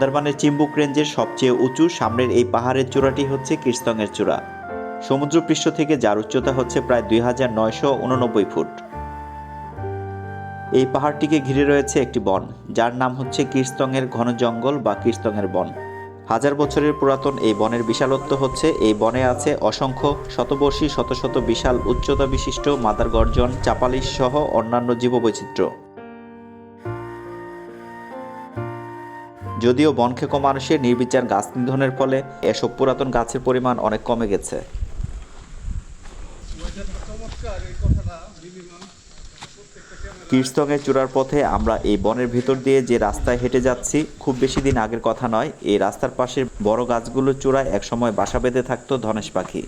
বান্দরবানের চিম্বুক রেঞ্জের সবচেয়ে উঁচু সামনের এই পাহাড়ের চূড়াটি হচ্ছে কীর্তনের চূড়া। সমুদ্রপৃষ্ঠ থেকে যার উচ্চতা হচ্ছে প্রায় দুই হাজার নয়শো উননব্বই ফুট। এই পাহাড়টিকে ঘিরে রয়েছে একটি বন, যার নাম হচ্ছে কীর্তনের ঘন জঙ্গল বা কীর্তনের বন। হাজার বছরের পুরাতন এই বনের বিশালত্ব হচ্ছে, এই বনে আছে অসংখ্য শতবর্ষী শত শত বিশাল উচ্চতা বিশিষ্ট মাদার গর্জন চাপালিশ সহ অন্যান্য জীববৈচিত্র্য। যদিও বনক্ষেকো মানুষের নির্বিচার গাছ নিধনের ফলে এসব পুরাতন গাছের পরিমাণ অনেক কমে গেছে। কীর্তনের চূড়ার পথে আমরা এই বনের ভিতর দিয়ে যে রাস্তায় হেঁটে যাচ্ছি, খুব বেশি দিন আগের কথা নয়, এই রাস্তার পাশের বড় গাছগুলোর চূড়ায় একসময় বাসা বেঁধে থাকতো ধনেশ পাখি।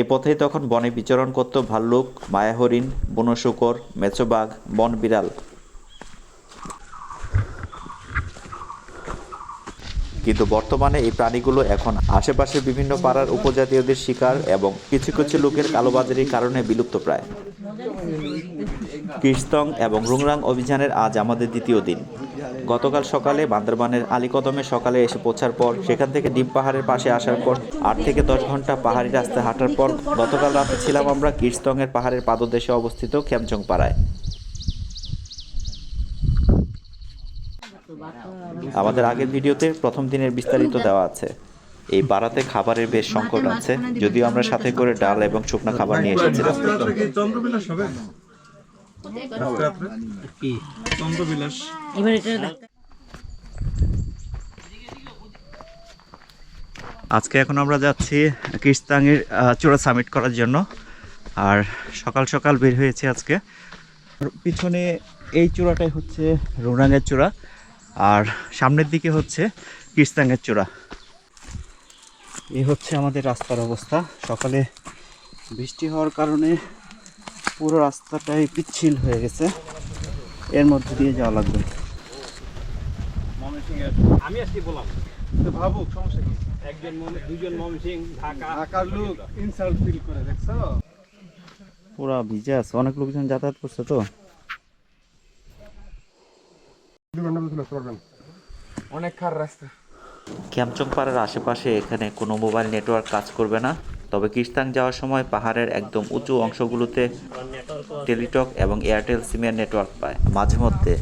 এ পথেই তখন বনে বিচরণ করত ভাল্লুক, মায়াহরিণ বনশুকর মেচোবাঘ বন বিড়াল কিন্তু বর্তমানে এই প্রাণীগুলো এখন আশেপাশের বিভিন্ন পাড়ার উপজাতীয়দের শিকার এবং কিছু কিছু লোকের কালোবাজারির কারণে বিলুপ্ত প্রায়। কীর্তং এবং রুংরাং অভিযানের আজ আমাদের দ্বিতীয় দিন। গতকাল সকালে বান্দরবানের আলীকদমে সকালে এসে পৌঁছার পর সেখান থেকে ডিম পাহাড়ের পাশে আসার পর আট থেকে দশ ঘণ্টা পাহাড়ি রাস্তায় হাঁটার পর গতকাল রাতে ছিলাম আমরা কীর্তংয়ের পাহাড়ের পাদদেশে অবস্থিত খেমচং পাড়ায়। আমাদের আগের ভিডিওতে প্রথম দিনের বিস্তারিত দেওয়া আছে। এই পাড়াতে খাবারের বেশ সংকট আছে। যদিও আমরা সাথে করে ডাল এবং শুকনো খাবার নিয়ে এসেছিলাম। ডাক্তার আজকে এখন আমরা যাচ্ছি কিস্তাঙের চূড়া সামিট করার জন্য। আর সকাল সকাল বের হয়েছে আজকে। পিছনে এই চূড়াটাই হচ্ছে রোনাঙ্গের চূড়া। আর সামনের দিকে হচ্ছে কিস্তাঙের চূড়া। এই হচ্ছে আমাদের রাস্তার অবস্থা। সকালে বৃষ্টি হওয়ার কারণে পুরো রাস্তাটাই পিচ্ছিল হয়ে গেছে। এর মধ্যে দিয়ে যাওয়া লাগবে। আমি আজকে বললাম তো ভাবুক সমস্যা কি? একজন দুজন ময়মনসিং ঢাকা। ঢাকার লোক ইনসাল্ট ফিল করে দেখছ? পুরা ভিজে আছে। অনেক লোকজন যাতায়াত করছে তো। অনেক খার রাস্তা। ক্যামচং পাড়ার আশেপাশে এখানে কোনো মোবাইল নেটওয়ার্ক কাজ করবে না। তবে কিস্তাং যাওয়ার সময় পাহাড়ের একদম উঁচু অংশগুলোতে টেলিটক এবং এয়ারটেল সিমের নেটওয়ার্ক পায়। মাঝে মধ্যে।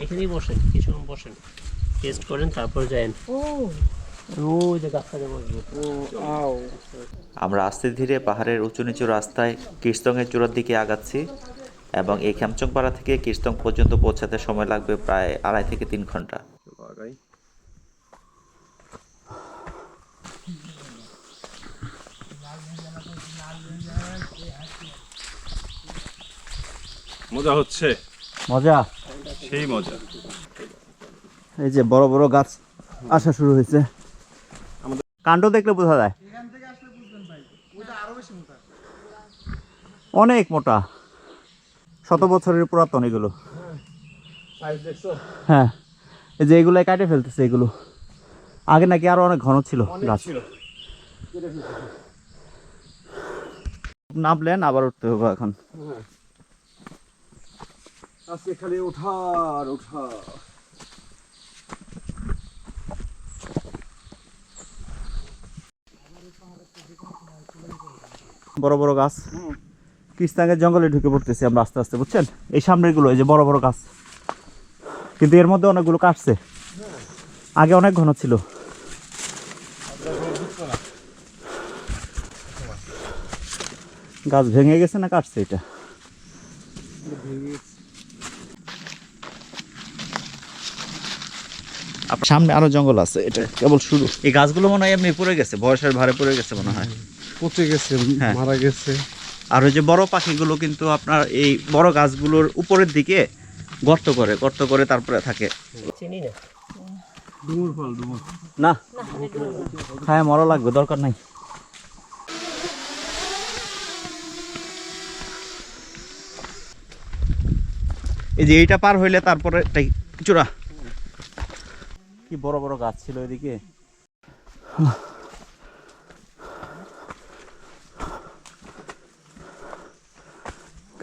এখানেই বসেন কিছুক্ষণ বসেন। টেস্ট করেন তারপর যায়েন। ও। আমরা আস্তে ধীরে পাহাড়ের উঁচু নিচু রাস্তায় কীর্তনের চূড়ার দিকে আগাচ্ছি এবং এই ক্যামচং পাড়া থেকে কীর্তন পর্যন্ত পৌঁছাতে সময় লাগবে প্রায় আড়াই থেকে তিন ঘণ্টা। মজা হচ্ছে? মজা? সেই মজা। এই যে বড় বড় গাছ আসা শুরু হয়েছে। কাণ্ড দেখলে বোঝা যায়। অনেক মোটা। শত বছরের পুরাতন এগুলো। হ্যাঁ এই যে এগুলো কাটে ফেলতেছে এগুলো। আগে নাকি আরও অনেক ঘন ছিল গাছ। নামলেন আবার উঠতে হবে এখন। আজকে খালি ওঠার ওঠা বড় বড় গাছ। কৃষ্ণাঙ্গের জঙ্গলে ঢুকে পড়তেছি আমরা আস্তে আস্তে বুঝছেন? এই সামনেরগুলো এই যে বড় বড় গাছ। কিন্তু এর মধ্যে অনেকগুলো কাটছে। আগে অনেক ঘন ছিল। গাছ ভেঙে গেছে না কাটছে এটা? সামনে আরও জঙ্গল আছে এটা কেবল শুরু। এই গাছগুলো মনে হয় এমনি পড়ে গেছে বয়সের ভারে পড়ে গেছে মনে হয়। পচে গেছে হ্যাঁ। মারা গেছে। আর ওই যে বড় পাখিগুলো কিন্তু আপনার এই বড় গাছগুলোর উপরের দিকে গর্ত করে গর্ত করে তারপরে থাকে। চিনি না? ডুমুর ফল ডুমুর। না। হ্যাঁ মরা লাগবে দরকার নাই। এই যে এইটা পার হইলে তারপরে চূড়া। কি বড় বড় গাছ ছিল এদিকে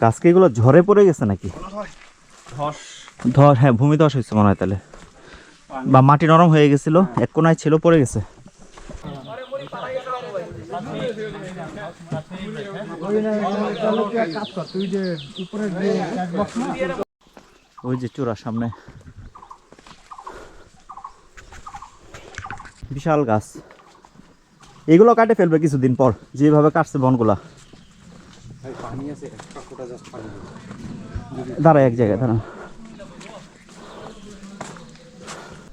গাছ কি এগুলো ঝরে পড়ে গেছে নাকি? ধস। ধর হ্যাঁ ভূমি ধস হয়েছে মনে হয় তাহলে। বা মাটি নরম হয়ে গেছিল এক কোনায় ছিল পড়ে গেছে। ওই যে চূড়ার সামনে। বিশাল গাছ। এগুলো কাটে ফেলবে কিছুদিন পর যেভাবে কাটছে বনগুলা। দাঁড়া এক জায়গায় দাঁড়া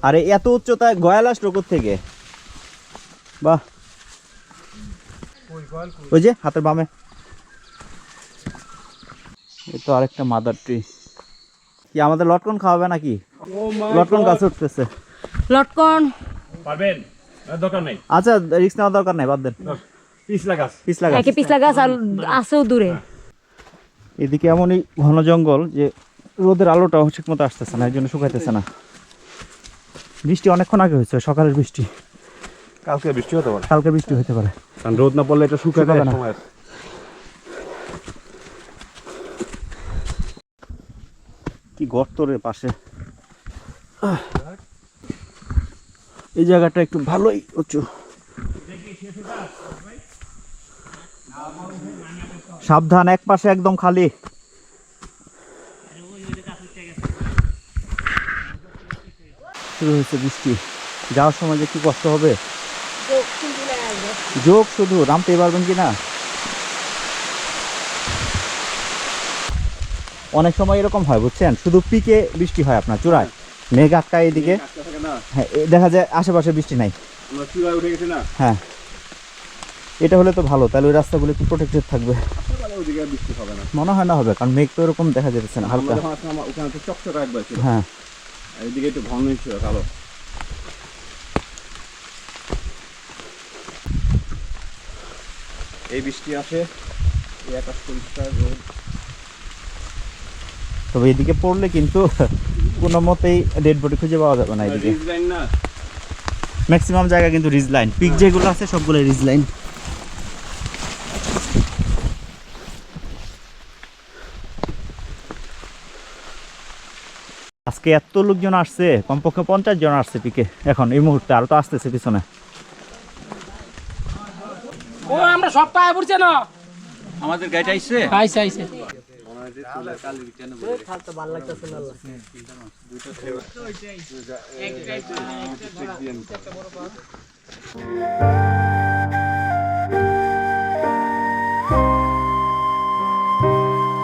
আরে এত উচ্চতায় গয়াল আসলো থেকে বাহ। ওই যে হাতের বামে। এই তো আরেকটা মাদার ট্রি কি আমাদের লটকন খাওয়াবে নাকি? লটকন গাছ উঠতেছে। লটকন। পারবেন? দরকার নাই। আচ্ছা রিক্স নেওয়ার দরকার নাই বাদ দেন। পিছলা গাছ। পিছলা গাছ। পিছলা গাছ আর আছেও দূরে। এদিকে এমনই ঘন জঙ্গল যে রোদের আলোটাও ঠিক মতো আসতেছে না এই জন্য শুকাইতেছে না। বৃষ্টি অনেকক্ষণ আগে হয়েছে সকালের বৃষ্টি। কালকে বৃষ্টি হতে পারে। কালকে বৃষ্টি হতে পারে। কারণ রোদ না পড়লে এটা শুকায় যায়। না। কি গর্ত রে পাশে। এই জায়গাটা একটু ভালোই উঁচু। সাবধান এক পাশে একদম খালি। শুরু হয়েছে বৃষ্টি। যাওয়ার সময় যে কি কষ্ট হবে? যোগ শুধু নামতে পারবেন কি না? অনেক সময় এরকম হয় বুঝছেন? শুধু পিকে বৃষ্টি হয় আপনার চূড়ায়। মেঘ আটকায় এদিকে। হ্যাঁ দেখা যায় আশেপাশে বৃষ্টি নাই। হ্যাঁ। এটা হলে তো ভালো তাহলে ওই রাস্তাগুলো একটু প্রোটেক্টেড থাকবে। ওদিকে আর বৃষ্টি হবে না। মনে হয় না হবে কারণ মেঘ তো এরকম দেখা যাচ্ছে না হালকা। ওখানে তো চকচকা একবার ছিল হ্যাঁ। এদিকে একটু ঘন ছিল কালো। এই বৃষ্টি আসে এই আকাশ পরিষ্কার রোদ। তবে এদিকে পড়লে কিন্তু কোনো মতেই ডেড বডি খুঁজে পাওয়া যাবে না এদিকে। না। ম্যাক্সিমাম জায়গা কিন্তু রিজ লাইন পিক যেগুলো আছে সবগুলো রিজ লাইন আজকে এত লোকজন আসছে কমপক্ষে পঞ্চাশ জন আসছে পিকে। এখন এই মুহূর্তে আর তো আসতেছে পিছনে। ও আমরা পড়ছে না। আমাদের আইছে? আইসে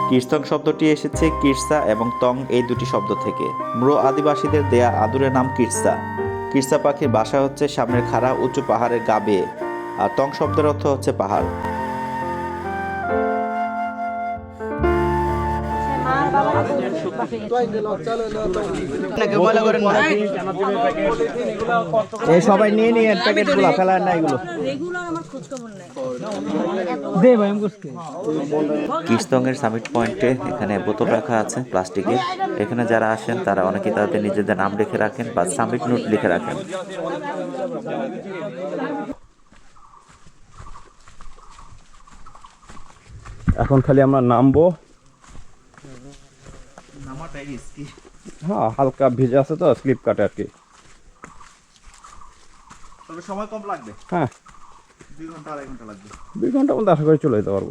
কীর্তন শব্দটি এসেছে কীর্সা এবং তং এই দুটি শব্দ থেকে। ম্রো আদিবাসীদের দেয়া আদুরের নাম কীর্সা। কীর্সা পাখির বাসা হচ্ছে সামনের খাড়া উঁচু পাহাড়ের গা আর তং শব্দের অর্থ হচ্ছে পাহাড়। এই সবাই নিয়ে নিয়ে প্যাকেট প্যাকেটগুলো ফেলার না এগুলো। কিরস্তংয়ের সামিট পয়েন্টে এখানে বোতল রাখা আছে প্লাস্টিকের এখানে যারা আসেন তারা অনেকে তাদের নিজেদের নাম লিখে রাখেন বা সামিট নোট লিখে রাখেন। এখন খালি আমরা নামবো। হ্যাঁ হালকা ভিজে আছে তো স্লিপ কাটে আর কি। তবে সময় কম লাগবে? হ্যাঁ। দুই ঘণ্টা আড়াই ঘণ্টা লাগবে। দুই ঘণ্টার মধ্যে আশা করি চলে যেতে পারব।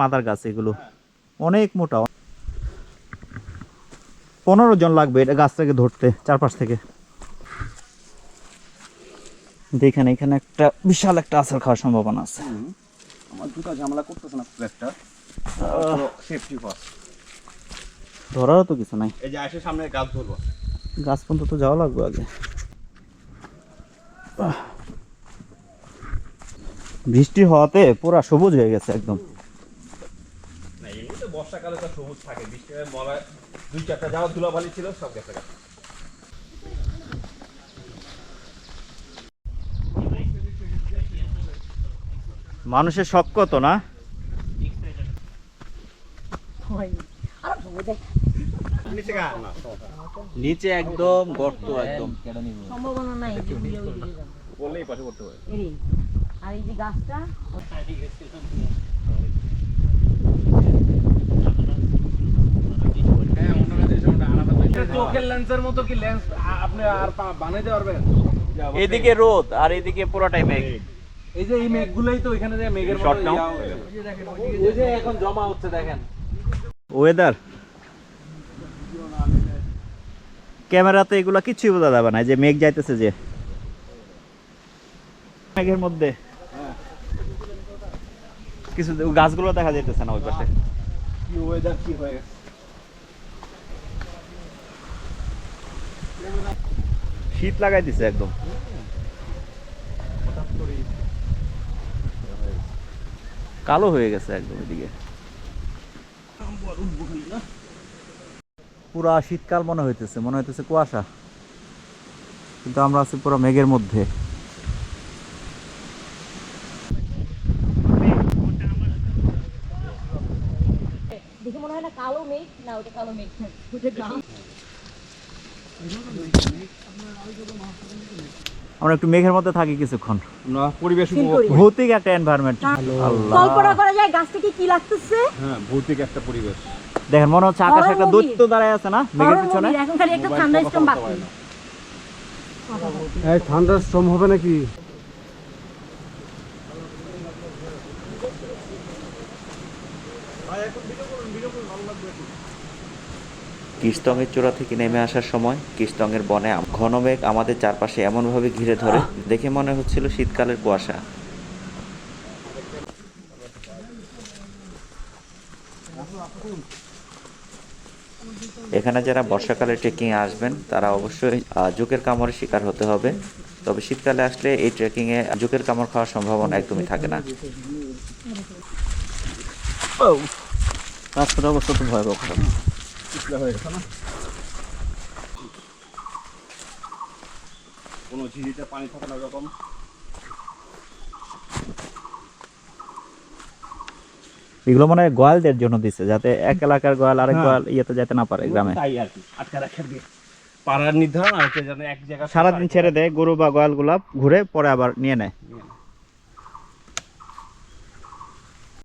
মাদার গাছ এগুলো। অনেক মোটা। পনেরো জন লাগবে এটা গাছ থেকে ধরতে চারপাশ থেকে। দেখেন এখানে একটা বিশাল একটা আচার খাওয়ার সম্ভাবনা আছে। আমার জুতা ঝামেলা করতেছে না খুব একটা। সেফটি ফার্স্ট ধরারও তো কিছু নাই। এই যে আসে সামনে গাছ ধরবো। গাছ পর্যন্ত তো যাওয়া লাগবে আগে। বৃষ্টি হওয়াতে পুরা সবুজ হয়ে গেছে একদম। বর্ষাকালে তো সবুজ থাকে। বৃষ্টির মলায় দুই চারটা যাওয়া ধুলাবালি ছিল সব গেছে মানুষের শখ কত না? নিচে একদম গর্ত একদম। সম্ভাবনা নাই বললেই পাশে করতে পারে আর এই যে গাছটা চোখের লেন্সের মতো কি লেন্স আপনি আর পা- বানাইতে পারবেন? এদিকে রোদ আর এদিকে পুরোটাই মেঘ এই যে এই মেঘগুলোই তো এখানে যে মেঘের মতো। এই যে এখন জমা হচ্ছে দেখেন। ওয়েদার ক্যামেরাতে এগুলা কিছুই বোঝা যাবে না যে মেঘ যাইতেছে যে। মেঘের মধ্যে। কিছু গাছগুলো দেখা যাইতেছে না ওই পাশে। কি ওয়েদার কি হয়ে গেছে? শীত লাগাই দিছে একদম কালো হয়ে গেছে একদম এদিকে। পুরা শীতকাল মনে হইতেছে মনে হইতেছে কুয়াশা। কিন্তু আমরা আছি পুরো মেঘের মধ্যে। কালো মেঘ? না, ওটা কালো মেঘ। ওটা আমরা একটু মেঘের মধ্যে থাকি কিছুক্ষণ। আমরা পরিবেশ। ভৌতিক একটা এনভায়রনমেন্ট কল্পনা করা যায় গাছ থেকে কি লাগতেছে? হ্যাঁ ভৌতিক একটা পরিবেশ। দেখেন মনে হচ্ছে আকাশে একটা দৈত্য দাঁড়ায় আছে না মেঘের পিছনে? এখন খালি একটা ঠান্ডা স্টম বাকি। এই ঠান্ডার শ্রম হবে নাকি? কীর্তনের চূড়া থেকে নেমে আসার সময় কীর্তনের বনে আম- ঘন মেঘ আমাদের চারপাশে এমনভাবে ঘিরে ধরে, দেখে মনে হচ্ছিল শীতকালের কুয়াশা। এখানে যারা বর্ষাকালে ট্রেকিংয়ে আসবেন, তারা অবশ্যই জোকের কামড়ের শিকার হতে হবে। তবে শীতকালে আসলে এই ট্রেকিংয়ে জোকের কামড় খাওয়ার সম্ভাবনা একদমই থাকে না। রাস্তার অবস্থা তো ভয়াবহ খারাপ। হয়ে গেছে না কোনো পানি থাকে না ওরকম এগুলো মনে হয় গোয়ালদের জন্য দিছে যাতে এক এলাকার গোয়াল আরেক হ্যাঁ। গোয়াল ইয়েতে যেতে না পারে গ্রামে তাই আর কি আটকা রাখার দিয়ে পাড়ার নির্ধারণ আর যেন এক জায়গা সারাদিন ছেড়ে দেয় গরু বা গোয়ালগুলা ঘুরে পরে আবার নিয়ে নেয়।